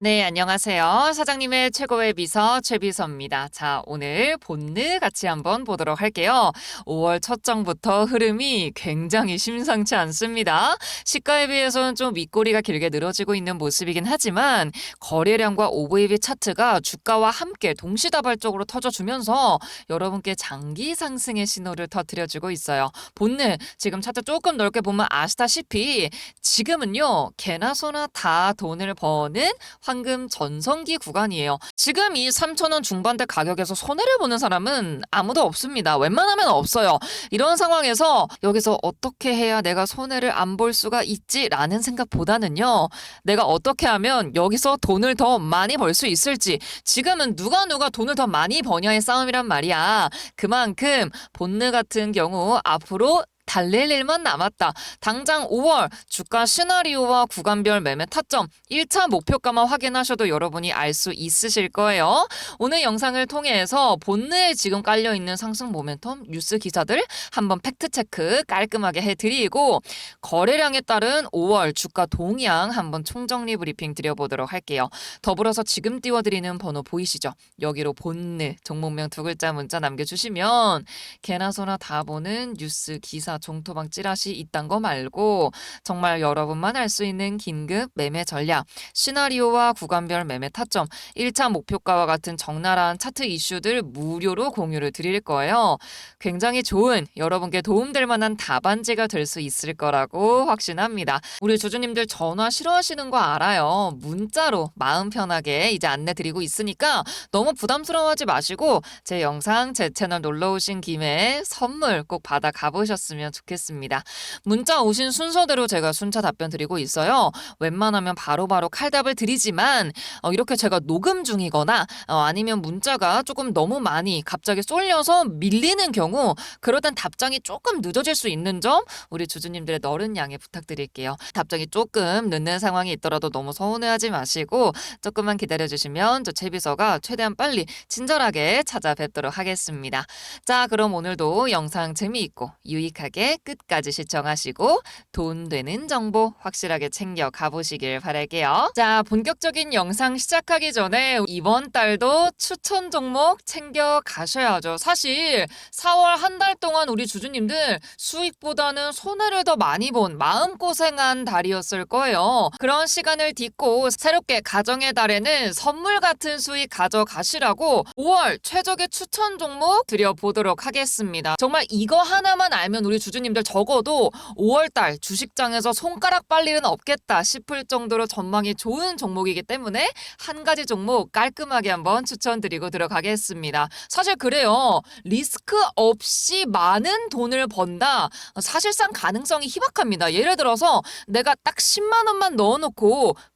네, 안녕하세요. 사장님의 최고의 비서 최비서입니다. 자, 오늘 본느 같이 한번 보도록 할게요. 5월 첫 장부터 흐름이 굉장히 심상치 않습니다. 시가에 비해서는 좀 윗꼬리가 길게 늘어지고 있는 모습이긴 하지만 거래량과 OVB 차트가 주가와 함께 동시다발적으로 터져주면서 여러분께 장기 상승의 신호를 터뜨려주고 있어요. 본느 지금 차트 조금 넓게 보면 아시다시피 지금은요, 개나 소나 다 돈을 버는 황금 전성기 구간이에요. 지금 이 3,000원 중반대 가격에서 손해를 보는 사람은 아무도 없습니다. 웬만하면 없어요. 이런 상황에서 여기서 어떻게 해야 내가 손해를 안 볼 수가 있지라는 생각보다는요. 내가 어떻게 하면 여기서 돈을 더 많이 벌 수 있을지 지금은 누가 누가 돈을 더 많이 버냐의 싸움이란 말이야. 그만큼 본느 같은 경우 앞으로 달릴 일만 남았다. 당장 5월 주가 시나리오와 구간별 매매 타점 1차 목표가만 확인하셔도 여러분이 알 수 있으실 거예요. 오늘 영상을 통해서 본느에 지금 깔려 있는 상승 모멘텀 뉴스 기사들 한번 팩트 체크 깔끔하게 해드리고 거래량에 따른 5월 주가 동향 한번 총정리 브리핑 드려보도록 할게요. 더불어서 지금 띄워드리는 번호 보이시죠? 여기로 본느 종목명 두 글자 문자 남겨주시면 개나 소나 다 보는 뉴스 기사 종토방 찌라시 이딴 거 말고 정말 여러분만 알 수 있는 긴급 매매 전략, 시나리오와 구간별 매매 타점, 1차 목표가와 같은 적나라한 차트 이슈들 무료로 공유를 드릴 거예요. 굉장히 좋은 여러분께 도움될 만한 답안지가 될 수 있을 거라고 확신합니다. 우리 주주님들 전화 싫어하시는 거 알아요. 문자로 마음 편하게 이제 안내 드리고 있으니까 너무 부담스러워하지 마시고 제 영상 제 채널 놀러 오신 김에 선물 꼭 받아 가보셨으면 좋겠습니다. 문자 오신 순서대로 제가 순차 답변 드리고 있어요. 웬만하면 바로 바로 칼답을 드리지만 어, 이렇게 제가 녹음 중이거나 어, 아니면 문자가 조금 너무 많이 갑자기 쏠려서 밀리는 경우 땐 답장이 조금 늦어질 수 있는 점 우리 주주님들의 너른 양해 부탁드릴게요. 답장이 조금 늦는 상황이 있더라도 너무 서운해하지 마시고 조금만 기다려주시면 저 채비서가 최대한 빨리 친절하게 찾아뵙도록 하겠습니다. 자, 그럼 오늘도 영상 재미있고 유익하게 끝까지 시청하시고 돈 되는 정보 확실하게 챙겨 가보시길 바랄게요. 자, 본격적인 영상 시작하기 전에 이번 달도 추천 종목 챙겨 가셔야죠. 사실 4월 한 달 동안 우리 주주님들 수익보다는 손해를 더 많이 본 마음고생한 달이었을 거예요. 그런 시간을 딛고 새롭게 가정의 달에는 선물 같은 수익 가져가시라고 5월 최적의 추천 종목 드려보도록 하겠습니다. 정말 이거 하나만 알면 우리 주주님들 적어도 5월달 주식장에서 손가락 빨 일은 없겠다 싶을 정도로 전망이 좋은 종목이기 때문에 한 가지 종목 깔끔하게 한번 추천드리고 들어가겠습니다. 사실 그래요. 리스크 없이 많은 돈을 번다. 사실상 가능성이 희박합니다. 예를 들어서 내가 딱 10만 원만 넣어놓고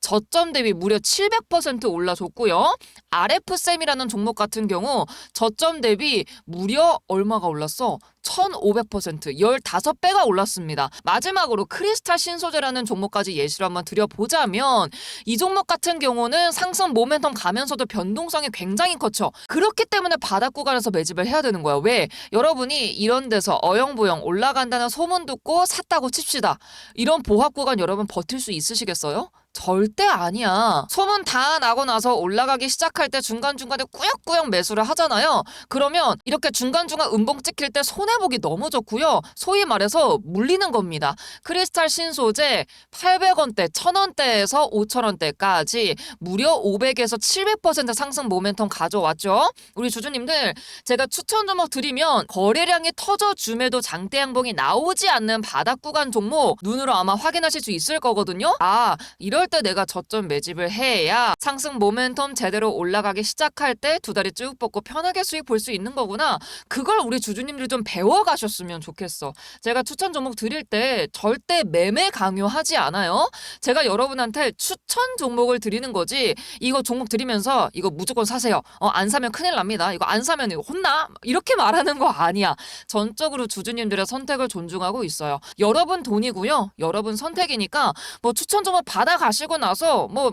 저점 대비 무려 700% 올라줬고요. RF쌤이라는 종목 같은 경우 저점 대비 무려 얼마가 올랐어? 1500% 15배가 올랐습니다. 마지막으로 크리스탈 신소재라는 종목까지 예시로 한번 드려보자면 이 종목 같은 경우는 상승 모멘텀 가면서도 변동성이 굉장히 커죠. 그렇기 때문에 바닥 구간에서 매집을 해야 되는 거야. 왜? 여러분이 이런 데서 어영부영 올라간다는 소문 듣고 샀다고 칩시다. 이런 보합 구간 여러분 버틸 수 있으시겠어요? 절대 아니야. 소문 다 나고 나서 올라가기 시작할 때 중간중간에 꾸역꾸역 매수를 하잖아요. 그러면 이렇게 중간중간 음봉 찍힐 때 손해보기 너무 좋고요. 소위 말해서 물리는 겁니다. 크리스탈 신소재 800원대, 1000원대에서 5000원대까지 무려 500에서 700% 상승 모멘텀 가져왔죠. 우리 주주님들 제가 추천 종목 드리면 거래량이 터져줌에도 장대 양봉이 나오지 않는 바닥 구간 종목 눈으로 아마 확인하실 수 있을 거거든요. 아 이럴 때 내가 저점 매집을 해야 상승 모멘텀 제대로 올라가기 시작할 때 두 다리 쭉 뻗고 편하게 수익 볼 수 있는 거구나. 그걸 우리 주주님들 좀 배워가셨으면 좋겠어. 제가 추천 종목 드릴 때 절대 매매 강요하지 않아요. 제가 여러분한테 추천 종목을 드리는 거지. 이거 종목 드리면서 이거 무조건 사세요. 어, 안 사면 큰일 납니다. 이거 안 사면 이거 혼나? 이렇게 말하는 거 아니야. 전적으로 주주님들의 선택을 존중하고 있어요. 여러분 돈이고요. 여러분 선택이니까 뭐 추천 종목 받아가 시고 나서 뭐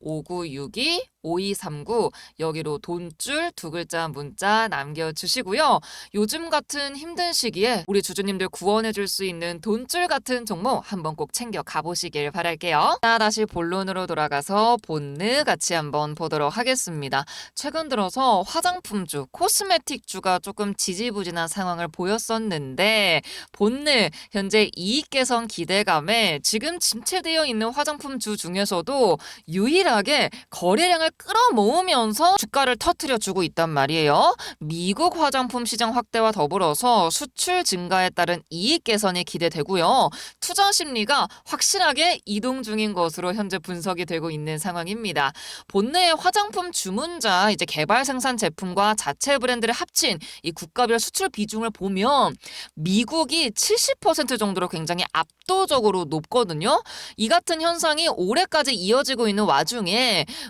5962 5239 여기로 돈줄 두 글자 문자 남겨주시고요. 요즘 같은 힘든 시기에 우리 주주님들 구원해줄 수 있는 돈줄 같은 종목 한번 꼭 챙겨 가보시길 바랄게요. 자, 다시 본론으로 돌아가서 본느 같이 한번 보도록 하겠습니다. 최근 들어서 화장품주, 코스메틱주가 조금 지지부진한 상황을 보였었는데 본느 현재 이익 개선 기대감에 지금 침체되어 있는 화장품주 중에서도 유일한 확실하게 거래량을 끌어모으면서 주가를 터트려 주고 있단 말이에요. 미국 화장품 시장 확대와 더불어서 수출 증가에 따른 이익 개선이 기대되고요. 투자 심리가 확실하게 이동 중인 것으로 현재 분석이 되고 있는 상황입니다. 본내의 화장품 주문자 이제 개발 생산 제품과 자체 브랜드를 합친 이 국가별 수출 비중을 보면 미국이 70% 정도로 굉장히 압도적으로 높거든요. 이 같은 현상이 올해까지 이어지고 있는 와중에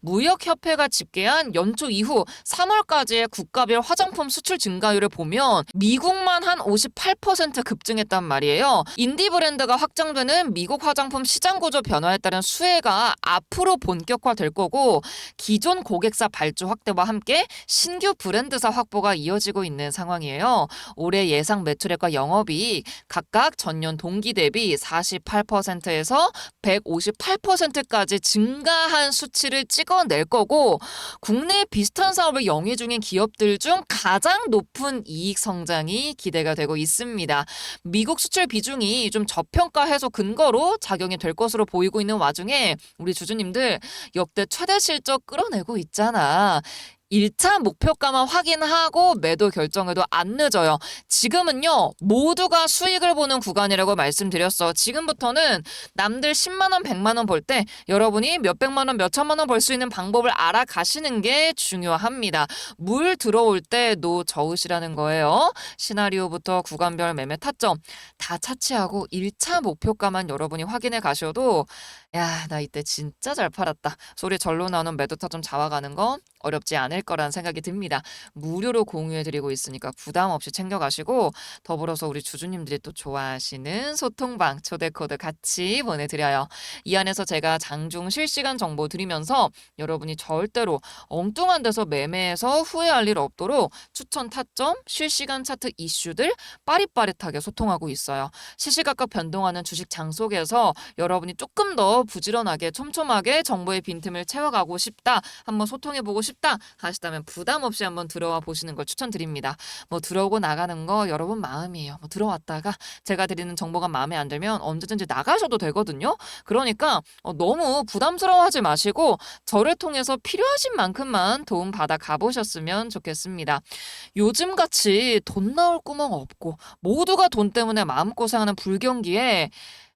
무역협회가 집계한 연초 이후 3월까지의 국가별 화장품 수출 증가율을 보면 미국만 한 58% 급증했단 말이에요. 인디 브랜드가 확장되는 미국 화장품 시장 구조 변화에 따른 수혜가 앞으로 본격화될 거고 기존 고객사 발주 확대와 함께 신규 브랜드사 확보가 이어지고 있는 상황이에요. 올해 예상 매출액과 영업이익 각각 전년 동기 대비 48%에서 158%까지 증가한 수치를 찍어낼 거고 국내 비슷한 사업을 영위 중인 기업들 중 가장 높은 이익 성장이 기대가 되고 있습니다. 미국 수출 비중이 좀 저평가 해소 근거로 작용이 될 것으로 보이고 있는 와중에 우리 주주님들 역대 최대 실적 끌어내고 있잖아. 1차 목표가만 확인하고 매도 결정해도 안 늦어요. 지금은요, 모두가 수익을 보는 구간이라고 말씀드렸어. 지금부터는 남들 10만원, 100만원 벌 때 여러분이 몇백만원, 몇천만원 벌 수 있는 방법을 알아가시는 게 중요합니다. 물 들어올 때 노 저으시라는 거예요. 시나리오부터 구간별 매매 타점 다 차치하고 1차 목표가만 여러분이 확인해 가셔도 야, 나 이때 진짜 잘 팔았다. 소리 절로 나오는 매도 타점 잡아가는 건 어렵지 않을 거란 생각이 듭니다. 무료로 공유해드리고 있으니까 부담 없이 챙겨가시고 더불어서 우리 주주님들이 또 좋아하시는 소통방 초대 코드 같이 보내드려요. 이 안에서 제가 장중 실시간 정보 드리면서 여러분이 절대로 엉뚱한 데서 매매해서 후회할 일 없도록 추천 타점, 실시간 차트 이슈들 빠릿빠릿하게 소통하고 있어요. 시시각각 변동하는 주식 장 속에서 여러분이 조금 더 부지런하게 촘촘하게 정보의 빈틈을 채워가고 싶다. 한번 소통해보고 싶다 하시다면 부담 없이 한번 들어와 보시는 걸 추천드립니다. 뭐 들어오고 나가는 거 여러분 마음이에요. 뭐 들어왔다가 제가 드리는 정보가 마음에 안 들면 언제든지 나가셔도 되거든요. 그러니까 어, 너무 부담스러워하지 마시고 저를 통해서 필요하신 만큼만 도움 받아 가보셨으면 좋겠습니다. 요즘 같이 돈 나올 구멍 없고 모두가 돈 때문에 마음고생하는 불경기에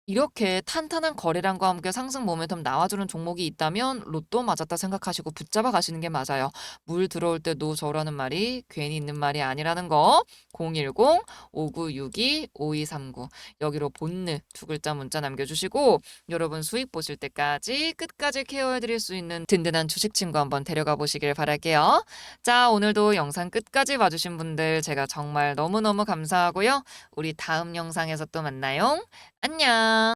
이렇게 탄탄한 거래량과 함께 상승 모멘텀 나와주는 종목이 있다면 로또 맞았다 생각하시고 붙잡아 가시는 게 맞아요. 물 들어올 때노 저라는 말이 괜히 있는 말이 아니라는 거. 010-5962-5239 여기로 본느 두 글자 문자 남겨주시고 여러분 수익 보실 때까지 끝까지 케어해드릴 수 있는 든든한 주식 친구 한번 데려가 보시길 바랄게요. 자 오늘도 영상 끝까지 봐주신 분들 제가 정말 너무너무 감사하고요. 우리 다음 영상에서 또 만나요. 안녕.